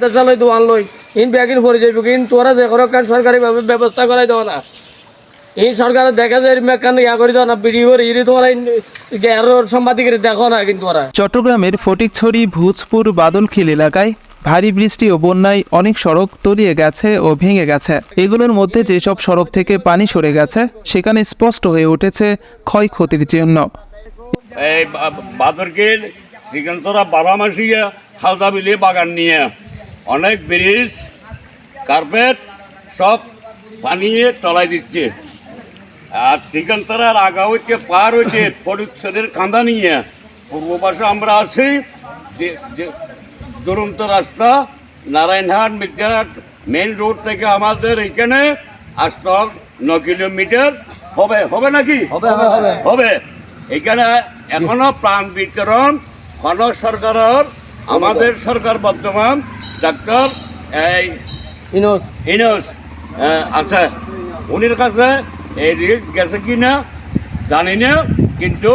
লই দোয়ান লই। ইন ব্যাগিন ভরে যাইব ইন তোরা যে করো কান সরকারি ভাবে ব্যবস্থা করাই দেওয়া না? ইন সরকার দেখা যায় মেকান ইয়া করে দেওয়া না বিড়ি করে ইরি তোমরা গ্যারোর সাংবাদিকের দেখো না কিন্তু ওরা। চট্টগ্রামের ফটিকছড়ি ভূজপুর বাদলখিল এলাকায় ভারী বৃষ্টি ও বন্যায় অনেক সড়ক তলিয়ে গেছে ও ভেঙে গেছে। এগুলোর মধ্যে যেসব সড়ক থেকে পানি সরে গেছে সেখানে স্পষ্ট হয়ে উঠেছে ক্ষয়ক্ষতির চিহ্ন। এই বাদরকের শ্রীকান্তরা বারামাসিয়া হালদা বিলি বাগান নিয়ে। অনেক ব্রিজ কার্পেট সব বানিয়ে তলাই দিচ্ছে। আর শ্রীকান্তরার আগা হইতে পার হইতে পরিচ্ছদের কাঁদা নিয়ে পূর্ব পাশে আমরা আছি দুরন্ত রাস্তা নারায়ণহাট মির্জাহাট মেন রোড থেকে আমাদের এখানে আসতে ন কিলোমিটার। হবে হবে নাকি? হবে হবে হবে। হবে। এখানে এখনও প্রাণ বিতরণ কোন সরকারের আমাদের সরকার বর্তমান ডাক্তার এই ইনোস। ইনস আছে। উনির কাছে এই রিস্ক গেছে কিনা জানি না কিন্তু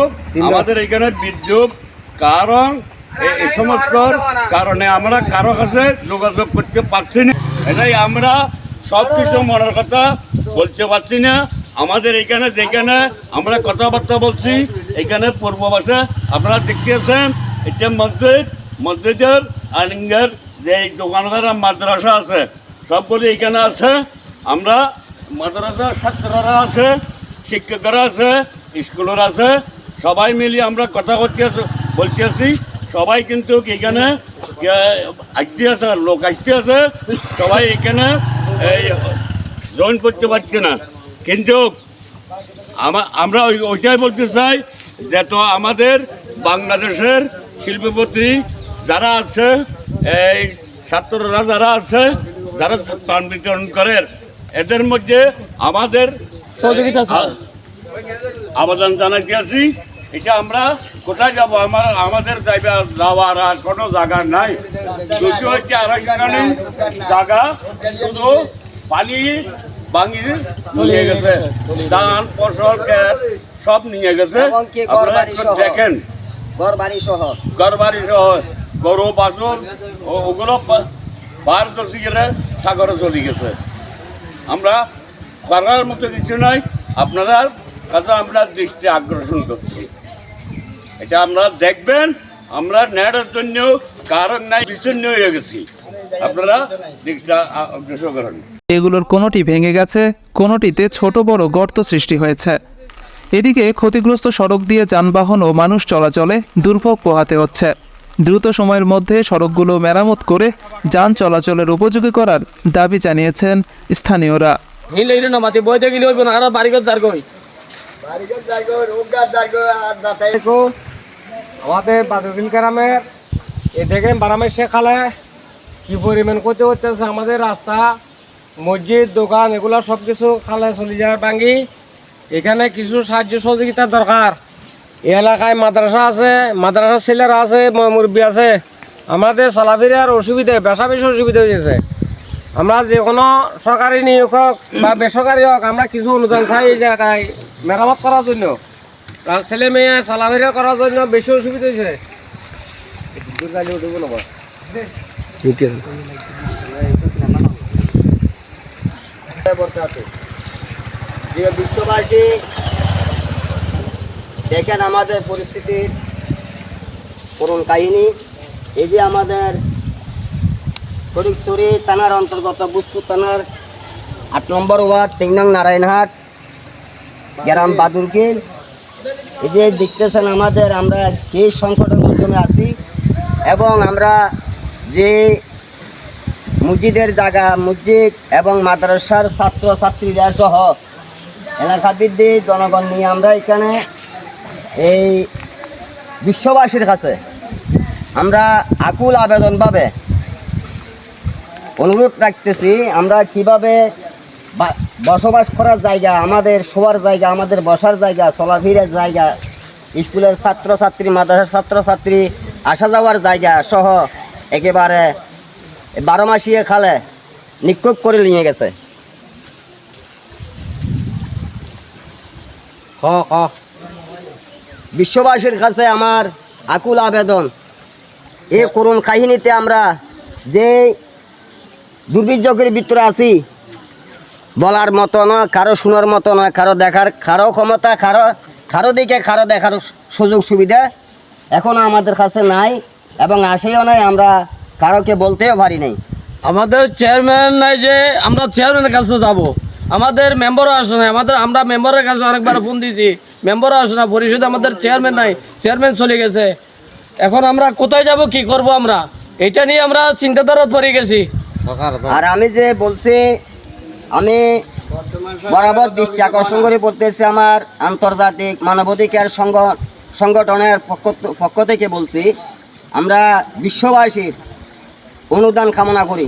আমাদের এখানে বিদ্যুৎ কারণ এই সমস্ত কারণে আমরা কারও কাছে যোগাযোগ করতে পারছি না। এটাই আমরা সব কিছু মনের কথা বলতে পারছি না। আমাদের এখানে যেখানে আমরা কথাবার্তা বলছি এখানে পূর্ববাসে আপনারা দেখতেছেন এটা মসজিদ মসজিদের আলিঙ্গের যে এই দোকানঘর আর মাদ্রাসা আছে সবগুলি এখানে আছে, আমরা মাদ্রাসার ছাত্ররা আছে, শিক্ষকরা আছে, স্কুলের আছে, সবাই মিলে আমরা কথা করতে বলতে আছি সবাই কিন্তু এখানে আসতে আছে, লোক আসতে আছে, সবাই এখানে জয়েন করতে পারছে না। কিন্তু আমা- আমরা ওই- ওইটাই বলতে চাই যে তো আমাদের বাংলাদেশের শিল্পপতি যারা আছে এই ছাত্ররা যারা আছে যারা প্রাণ বিতরণ করেন এদের মধ্যে আমাদের সহযোগিতা আবেদন জানাইতে আছি এটা আমরা কোথায় যাব? আমার আমাদের যাওয়ার আর কোনো জায়গা নাই। দুশো হচ্ছে আর এখানে জায়গা শুধু পানি ভাঙি নিয়ে গেছে। ধান ফসল ক্ষেত সব নিয়ে গেছে। ঘরবাড়ি দেখেন ঘর বাড়ি সহ ঘর বাড়ি সহ গরু ও- ওগুলো করছি গেলে সাগরে চলে গেছে। আমরা করার মতো কিছু নাই, আপনারা কাছে আমরা দৃষ্টি আকর্ষণ করছি এটা আমরা দেখবেন, আমরা ন্যায়ের জন্য কারণ নাই, বিচ্ছিন্ন হয়ে গেছি। আপনারা দৃষ্টিটা আ- অগ্রসর করেন। এগুলোর কোনোটি ভেঙে গেছে, কোনোটিতে ছোট বড় গর্ত সৃষ্টি হয়েছে। এদিকে ক্ষতিগ্রস্ত সড়ক দিয়ে যানবাহন ও মানুষ চলাচলে দুর্ভোগ পোহাতে হচ্ছে। দ্রুত সময়ের মধ্যে সড়কগুলো মেরামত করে যান চলাচলের উপযোগী করার দাবি জানিয়েছেন স্থানীয়রা। হিল ইরে না মাতি বইতে গেলে না আর বাড়িঘর দাঁড় কই আমাদের বাদুকিল গ্রামের এ বারামের শেখালে কি পরিমাণ করতে হতেছে আমাদের রাস্তা মসজিদ দোকান এগুলো সব কিছু খালে চলে যায় ভাঙ্গি। এখানে কিছু সাহায্য সহযোগিতার দরকার। এলাকায় মাদ্রাসা আছে, মাদ্রাসার ছেলেরা আছে মুরব্বী আছে। আমাদের চলাফেরার অসুবিধা বেশা বেশি অসুবিধা হয়েছে আমরা যে কোনো সরকারি নিয়োগ হোক বা বেসরকারি হোক, আমরা কিছু অনুদান চাই এই জায়গায় মেরামত করার জন্য। আর ছেলে মেয়ে চলাফেরা করার জন্য বেশি অসুবিধা হয়েছে। বিশ্ববাসী দেখেন আমাদের পরিস্থিতির করুণ কাহিনী। এই যে আমাদের ফরিদপুরি থানার অন্তর্গত বুসপুর থানার আট নম্বর ওয়ার্ড তিন নারায়ণহাট, গ্রাম বাদুরকিল এই যে দেখতেছেন আমাদের, আমরা যে সংকটের মাধ্যমে আছি এবং আমরা যে মসজিদের জায়গা, মসজিদ এবং মাদ্রাসার ছাত্র ছাত্রীরা সহ এলাকাবৃদ্ধি, জনগণ নিয়ে আমরা এখানে এই বিশ্ববাসীর কাছে আমরা আকুল আবেদনভাবে অনুরোধ রাখতেছি, আমরা কীভাবে বসবাস করার জায়গা, আমাদের শোয়ার জায়গা, আমাদের বসার জায়গা, চলাফেরার জায়গা, স্কুলের ছাত্রছাত্রী, মাদ্রাসার ছাত্রছাত্রী, আসা যাওয়ার জায়গা সহ একেবারে বারো মাসিয়ে খালে নিক্ষোভ করে নিয়ে গেছে। হ হ। বিশ্ববাসীর কাছে আমার আকুল আবেদন। এই করুণ কাহিনীতে আমরা যে দুর্বিযোগের ভিতরে আছি, বলার মতো নয়, কারও শোনার মতো নয়, কারও দেখার, কারও ক্ষমতা, কারও কারও দিকে কারও দেখার সুযোগ সুবিধা এখনও আমাদের কাছে নাই এবং আসেও নাই, আমরা কারোকে বলতেও পারি নাই। আমাদের চেয়ারম্যান নাই যে, আমরা চেয়ারম্যানের কাছে যাব। আমাদের মেম্বারও আসে না আমাদের, আমরা মেম্বারের কাছে অনেকবার ফোন দিয়েছি। মেম্বারও আসে না, পরিষদে আমাদের চেয়ারম্যান নাই চেয়ারম্যান চলে গেছে। এখন আমরা কোথায় যাব, কি করব আমরা? এটা নিয়ে আমরা চিন্তাধারা পড়ে গেছি। আর আমি যে বলছি, আমি বরাবর দৃষ্টি আকর্ষণ করে বলতেছি আমার আন্তর্জাতিক মানবাধিকার সংগ, সংগঠনের পক্ষ পক্ষ থেকে বলছি, আমরা বিশ্ববাসীর অনুদান কামনা করি।